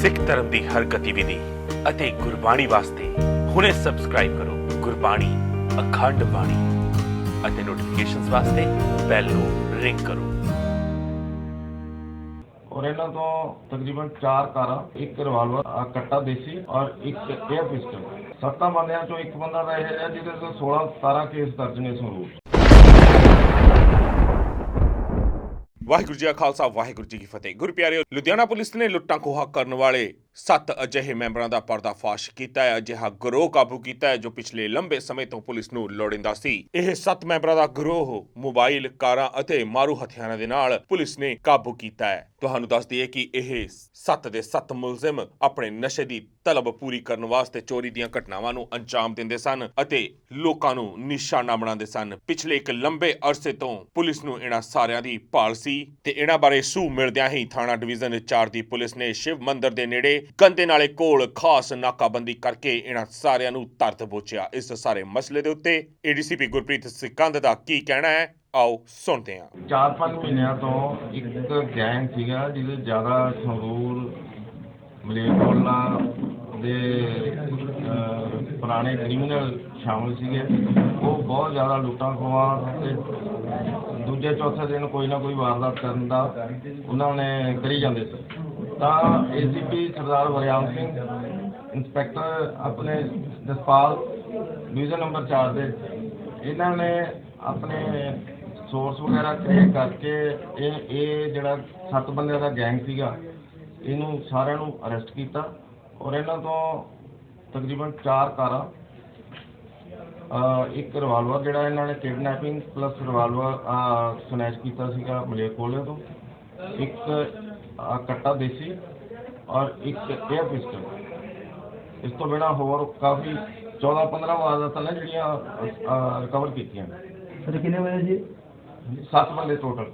ਸਿੱਖ ਧਰਮ ਦੀ ਹਰ ਗਤੀਵਿਧੀ ਅਤੇ ਗੁਰਬਾਣੀ ਵਾਸਤੇ ਹੁਣੇ ਸਬਸਕ੍ਰਾਈਬ ਕਰੋ ਗੁਰਬਾਣੀ ਅਖੰਡ ਬਾਣੀ ਅਤੇ ਨੋਟੀਫਿਕੇਸ਼ਨਸ ਵਾਸਤੇ ਬੈਲ ਨੂੰ ਰਿੰਗ ਕਰੋ। ਔਰ ਇਹਨਾਂ ਤੋਂ ਤਕਰੀਬਨ 4 ਕਾਰਾਂ, ਇੱਕ ਰਿਵਾਲਵਰ ਕੱਟਾ ਦੇਸੀ ਔਰ ਇੱਕ 에ਅਰ ਪਿਸਟਲ ਸੱਤਾਂ ਬੰਦਿਆਂ ਚੋਂ ਇੱਕ ਬੰਦਾ ਤਾਂ ਇਹ ਜਿਹਦੇ ਤੋਂ 16 17 ਕੇਸ ਦਰਜ ਨੇ ਸੰਗਰੂਰ 'ਚ। ਵਾਹਿਗੁਰੂ ਜੀ ਕਾ ਖਾਲਸਾ, ਵਾਹਿਗੁਰੂ ਜੀ ਕੀ ਫਤਿਹ। ਗੁਰਪਿਆਰਿਓ ਲੁਧਿਆਣਾ ਪੁਲਿਸ ਨੇ ਲੁੱਟਾਂ ਖੋਹਾ ਕਰਨ ਵਾਲੇ ਸੱਤ ਅਜਿਹੇ ਮੈਂਬਰਾਂ ਦਾ ਪਰਦਾਫਾਸ਼ ਕੀਤਾ ਹੈ, ਅਜਿਹਾ ਗਰੋਹ ਕਾਬੂ ਕੀਤਾ ਹੈ, ਜੋ ਪਿਛਲੇ ਲੰਬੇ ਸਮੇਂ ਤੋਂ ਪੁਲਿਸ ਨੂੰ ਲੋੜਿੰਦਾ ਸੀ। ਇਹ ਸੱਤ ਮੈਂਬਰਾਂ ਦਾ ਗਰੋਹ, ਮੋਬਾਈਲ, ਕਾਰਾਂ ਅਤੇ ਮਾਰੂ ਹਥਿਆਰਾਂ ਦੇ ਨਾਲ ਪੁਲਿਸ ਨੇ ਕਾਬੂ ਕੀਤਾ ਹੈ। ਤੁਹਾਨੂੰ ਦੱਸ ਦਈਏ ਕਿ ਇਹ ਸੱਤ ਦੇ ਸੱਤ ਮੁਲਜ਼ਮ ਆਪਣੇ ਨਸ਼ੇ ਦੀ ਤਲਬ ਪੂਰੀ ਕਰਨ ਵਾਸਤੇ ਚੋਰੀ ਦੀਆਂ ਘਟਨਾਵਾਂ ਨੂੰ ਅੰਜਾਮ ਦਿੰਦੇ ਸਨ ਅਤੇ ਲੋਕਾਂ ਨੂੰ ਨਿਸ਼ਾਨਾ ਬਣਾਉਂਦੇ ਸਨ। ਪਿਛਲੇ ਇੱਕ ਲੰਬੇ ਅਰਸੇ ਤੋਂ ਪੁਲਿਸ ਨੂੰ ਇਹਨਾਂ ਸਾਰਿਆਂ ਦੀ ਭਾਲ ਸੀ ਤੇ ਇਹਨਾਂ ਬਾਰੇ ਸੂ ਮਿਲਦਿਆਂ ਹੀ ਥਾਣਾ ਡਿਵੀਜ਼ਨ 4 ਦੀ ਪੁਲਿਸ ਨੇ ਸ਼ਿਵ ਮੰਦਿਰ ਦੇ ਨੇੜੇ ਗੰਦੇ ਨਾਲੇ ਕੋਲ ਖਾਸ ਨਾਕਾਬੰਦੀ ਕਰਕੇ ਇਹਨਾਂ ਸਾਰਿਆਂ ਨੂੰ ਧਰ ਦਬੋਚਿਆ ਇਸ ਸਾਰੇ ਮਸਲੇ ਦੇ ਉੱਤੇ ਏਡੀਸੀਪੀ ਗੁਰਪ੍ਰੀਤ ਸਿਕੰਦ ਦਾ ਕੀ ਕਹਿਣਾ ਹੈ? ਆਓ ਸੁਣਦੇ ਹਾਂ। ਚਾਰ ਪੰਜ ਮਹੀਨਿਆਂ ਤੋਂ ਇੱਕ ਗੈਂਗ ਸੀਗਾ ਜਿਹਦੇ ਜ਼ਿਆਦਾ ਸੰਗਰੂਰ ਮਲੇਰਕੋਟਲਾ ਦੇ ਅਹ, ਪੁਰਾਣੇ ਕ੍ਰਿਮੀਨਲ ਸ਼ਾਮਲ ਸੀਗੇ। ਉਹ ਬਹੁਤ ਜ਼ਿਆਦਾ ਲੁੱਟਾਂ ਖੋਹਾਂ ਤੇ ਦੂਜੇ ਚੌਥੇ ਦਿਨ ਕੋਈ ਨਾ ਕੋਈ ਵਾਰਦਾਤ ਕਰਨ ਦਾ ਉਹਨਾਂ ਨੇ ਕਰੀ ਜਾਂਦੇ ਸੀ ਤਾਂ ਏਸੀਪੀ ਸਰਦਾਰ ਵਰਿਆਮ ਸਿੰਘ, ਇੰਸਪੈਕਟਰ ਆਪਣੇ ਜਸਪਾਲ, ਡਿਵੀਜ਼ਨ ਨੰਬਰ 4 ਦੇ। ਇਹਨਾਂ ਨੇ ਆਪਣੇ ਸੋਰਸ ਵਗੈਰਾ ਕ੍ਰੀਏਟ ਕਰਕੇ ਇਹ ਇਹ ਜਿਹੜਾ ਸੱਤ ਬੰਦਿਆਂ ਦਾ ਗੈਂਗ ਸੀਗਾ, ਇਹਨੂੰ ਸਾਰਿਆਂ ਨੂੰ ਅਰੈਸਟ ਕੀਤਾ ਔਰ ਇਹਨਾਂ ਤੋਂ ਤਕਰੀਬਨ 4 ਕਾਰਾਂ ਇੱਕ ਰਿਵਾਲਵਰ ਜਿਹੜਾ ਇਹਨਾਂ ਨੇ ਕਿਡਨੈਪਿੰਗ ਪਲੱਸ ਰਿਵਾਲਵਰ ਸਨੈਚ ਕੀਤਾ ਸੀਗਾ ਮਲੇਰਕੋਟਲੇ ਤੋਂ। ਇੱਕ ਕੱਟਾ ਦੇਸੀ ਔਰ ਇੱਕ 에ਅਰ ਪਿਸਟਲ ਇਸ ਤੋਂ ਬਿਨਾਂ ਹੋਰ ਕਾਫੀ 14 15 ਵਾਰਦਾਤਾਂ ਨੇ ਜਿਹੜੀਆਂ ਰਿਕਵਰ ਕੀਤੀਆਂ ਸਰ ਕਿੰਨੇ ਵਜੇ ਜੀ ਸੱਤ ਬੰਦੇ ਟੋਟਲ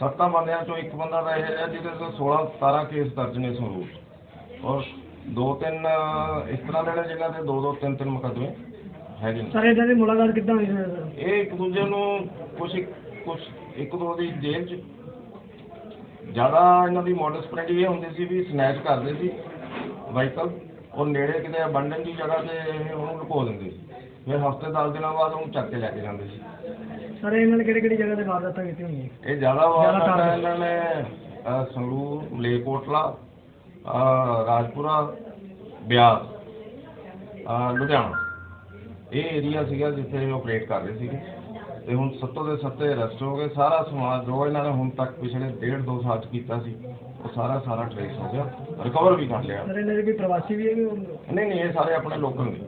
ਸੱਤਾਂ ਬੰਦਿਆਂ ਚੋਂ ਇੱਕ ਬੰਦਾ ਤਾਂ ਇਹ ਹੈ ਜਿਹਦੇ ਤੋਂ 16 17 ਕੇਸ ਦਰਜ ਨੇ ਸੰਗਰੂਰ। ਔਰ ਦੋ ਤਿੰਨ ਇਸ ਤਰ੍ਹਾਂ ਦੇ ਨੇ ਜਿਨ੍ਹਾਂ ਦੇ ਦੋ ਦੋ ਤਿੰਨ ਤਿੰਨ ਮੁਕੱਦਮੇ ਹੈਗੇ ਸਰ ਇਹਨਾਂ ਦੀ ਮੁਲਾਕਾਤ ਕਿੱਦਾਂ ਹੋਈ ਸਰ? ਇਹ ਇੱਕ ਦੂਜੇ ਨੂੰ ਕੁਛ ਕੁਛ ਇੱਕ ਦੋ ਦੀ ਜੇਲ੍ਹ 'ਚ ਜ਼ਿਆਦਾ ਇਹਨਾਂ ਦੀ ਮੋਡਸ ਸਪ੍ਰੈਡਿੰਗ ਇਹ ਹੁੰਦੀ ਸੀ ਵੀ ਸਨੈਚ ਕਰਦੇ ਸੀ ਵਾਹੀਕਲ ਔਰ ਨੇੜੇ ਕਿਤੇ ਅਬੰਡਨ ਦੀ ਜਗ੍ਹਾ ਤੇ ਉਹਨੂੰ ਲੁਕੋ ਦਿੰਦੇ ਸੀ। ਫਿਰ ਹਫ਼ਤੇ 10 ਦਿਨਾਂ ਬਾਅਦ ਉਹਨੂੰ ਚੱਕ ਕੇ ਲੈ ਕੇ ਜਾਂਦੇ ਸੀ। ਸਰ ਇਹਨਾਂ ਨੇ ਕਿਹੜੀ ਕਿਹੜੀ ਜਗ੍ਹਾ ਤੇ ਵਾਰਦਾਤਾਂ ਕੀਤੀਆਂ ਹੋਈਆਂ? ਇਹ ਜ਼ਿਆਦਾ ਵਾਰਦਾਤਾਂ ਇਹਨਾਂ ਨੇ ਅਹ, ਸੰਗਰੂਰ ਮਲੇਰਕੋਟਲਾ ਅਹ, ਰਾਜਪੁਰਾ ਬਿਆਸ ਅਹ, ਲੁਧਿਆਣਾ। ਇਹ ਏਰੀਆ ਸੀਗਾ ਜਿੱਥੇ ਇਹ ਆਪਰੇਟ ਕਰ ਰਹੇ ਸੀਗੇ। ਤੇ ਹੁਣ ਸੱਤੋਂ ਦੇ ਸੱਤੇ ਅਰੈਸਟ ਹੋ ਗਏ। ਸਾਰਾ ਸਮਾਜ ਜੋ ਇਹਨਾਂ ਨੇ ਹੁਣ ਤੱਕ ਪਿਛਲੇ ਡੇਢ ਦੋ ਸਾਲ ਚ ਕੀਤਾ ਸੀ ਉਹ ਸਾਰਾ ਸਾਰਾ ਟ੍ਰੇਸ ਹੋ ਗਿਆ। ਰਿਕਵਰ ਵੀ ਕਰ ਲਿਆ। ਸਰ ਇਹਨਾਂ ਦੇ ਕੋਈ ਪ੍ਰਵਾਸੀ ਵੀ ਹੈਗੇ ਨਹੀਂ ਨਹੀਂ ਇਹ ਸਾਰੇ ਆਪਣੇ ਲੋਕਲ ਨੇ।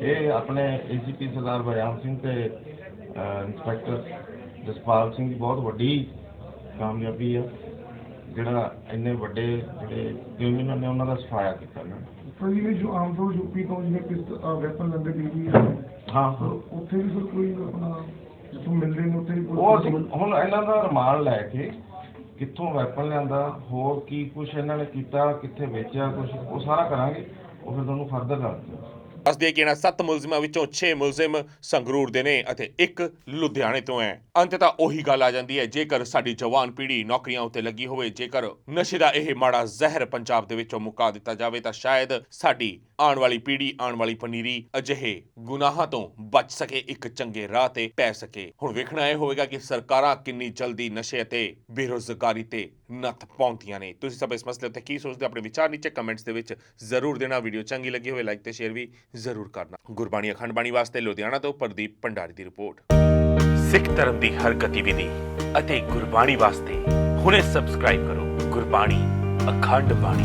ਇਹ ਆਪਣੇ ਏਸੀਪੀ ਸਰਦਾਰ ਬਰਿਆਮ ਸਿੰਘ ਤੇ ਇੰਸਪੈਕਟਰ ਜਸਪਾਲ ਸਿੰਘ ਦੀ ਬਹੁਤ ਵੱਡੀ ਕਾਮਯਾਬੀ ਆ। ਜਿਹੜਾ ਇੰਨੇ ਵੱਡੇ ਜਿਹੜੇ ਕ੍ਰਿਮੀਨਲ ਨੇ ਉਹਨਾਂ ਦਾ ਸਫਾਇਆ ਕੀਤਾ ਨੇ। ਸਰ ਜਿਵੇਂ ਜੋ ਆਮ ਤੌਰ ਯੂਪੀ ਤੋਂ ਜਿਵੇਂ ਕਿਸ ਵੈਪਨ ਲੈਂਦੇ ਆ ਹਾਂ ਸਰ ਉੱਥੇ ਵੀ ਸਰ ਕੋਈ ਆਪਣਾ ਜਿੱਥੋਂ ਮਿਲਦੇ ਨੇ ਉੱਥੇ ਵੀ ਕੋਈ ਉਹ ਅਸੀਂ ਹੁਣ ਇਹਨਾਂ ਦਾ ਰਿਮਾਂਡ ਲੈ ਕੇ ਕਿੱਥੋਂ ਵੈਪਨ ਲਿਆਂਦਾ ਹੋਰ ਕੀ ਕੁਝ ਇਹਨਾਂ ਨੇ ਕੀਤਾ ਕਿੱਥੇ ਵੇਚਿਆ ਕੁਝ ਉਹ ਸਾਰਾ ਕਰਾਂਗੇ ਉਹ ਫਿਰ ਤੁਹਾਨੂੰ ਫਰਦਰ ਦੱਸ ਦੱਸ ਦੱਸਦੇ ਕਿ ਇਹਨਾਂ ਸੱਤ ਮੁਲਜ਼ਮਾਂ ਵਿੱਚੋਂ 6 ਮੁਲਜ਼ਮ ਸੰਗਰੂਰ ਦੇ ਨੇ ਅਤੇ ਇੱਕ ਲੁਧਿਆਣੇ ਤੋਂ ਹੈ। ਅੰਤ ਤਾਂ ਉਹੀ ਗੱਲ ਆ ਜਾਂਦੀ ਹੈ, ਜੇਕਰ ਸਾਡੀ ਜਵਾਨ ਪੀੜ੍ਹੀ ਨੌਕਰੀਆਂ ਉੱਤੇ ਲੱਗੀ ਹੋਵੇ, ਜੇਕਰ ਨਸ਼ੇ ਦਾ ਇਹ ਮਾੜਾ ਜ਼ਹਿਰ ਪੰਜਾਬ ਦੇ ਵਿੱਚੋਂ ਮੁਕਾ ਦਿੱਤਾ ਜਾਵੇ, ਤਾਂ ਸ਼ਾਇਦ ਸਾਡੀ ਆਉਣ ਵਾਲੀ ਪੀੜ੍ਹੀ, ਆਉਣ ਵਾਲੀ ਪਨੀਰੀ ਅਜਿਹੇ ਗੁਨਾਹਾਂ ਤੋਂ ਬਚ ਸਕੇ, ਇੱਕ ਚੰਗੇ ਰਾਹ ਤੇ ਪੈ ਸਕੇ। ਹੁਣ ਵੇਖਣਾ ਇਹ ਹੋਵੇਗਾ ਕਿ ਸਰਕਾਰਾਂ ਕਿੰਨੀ ਜਲਦੀ ਨਸ਼ੇ ਅਤੇ ਬੇਰੁਜ਼ਗਾਰੀ ਤੇ ਨੱਥ ਪਾਉਂਦੀਆਂ ਨੇ। ਤੁਸੀਂ ਸਭ ਇਸ ਮਸਲੇ ਉੱਤੇ ਕੀ ਸੋਚਦੇ ਆਪਣੇ ਵਿਚਾਰ ਨੀਚੇ ਕਮੈਂਟਸ ਦੇ ਵਿੱਚ ਜ਼ਰੂਰ ਦੇਣਾ। ਵੀਡੀਓ ਚੰਗੀ ਲੱਗੀ ਹੋਵੇ, ਲਾਈਕ ਤੇ ਸ਼ੇਅਰ ਵੀ ਜ਼ਰੂਰ ਕਰਨਾ। ਗੁਰਬਾਣੀ ਅਖੰਡ ਬਾਣੀ ਵਾਸਤੇ ਲੁਧਿਆਣਾ ਤੋਂ ਪ੍ਰਦੀਪ ਭੰਡਾਰੀ ਦੀ ਰਿਪੋਰਟ। ਸਿੱਖ ਧਰਮ ਦੀ ਹਰ ਗਤੀਵਿਧੀ ਅਤੇ ਗੁਰਬਾਣੀ ਵਾਸਤੇ ਹੁਣੇ ਸਬਸਕ੍ਰਾਈਬ ਕਰੋ ਗੁਰਬਾਣੀ ਅਖੰਡ ਬਾਣੀ।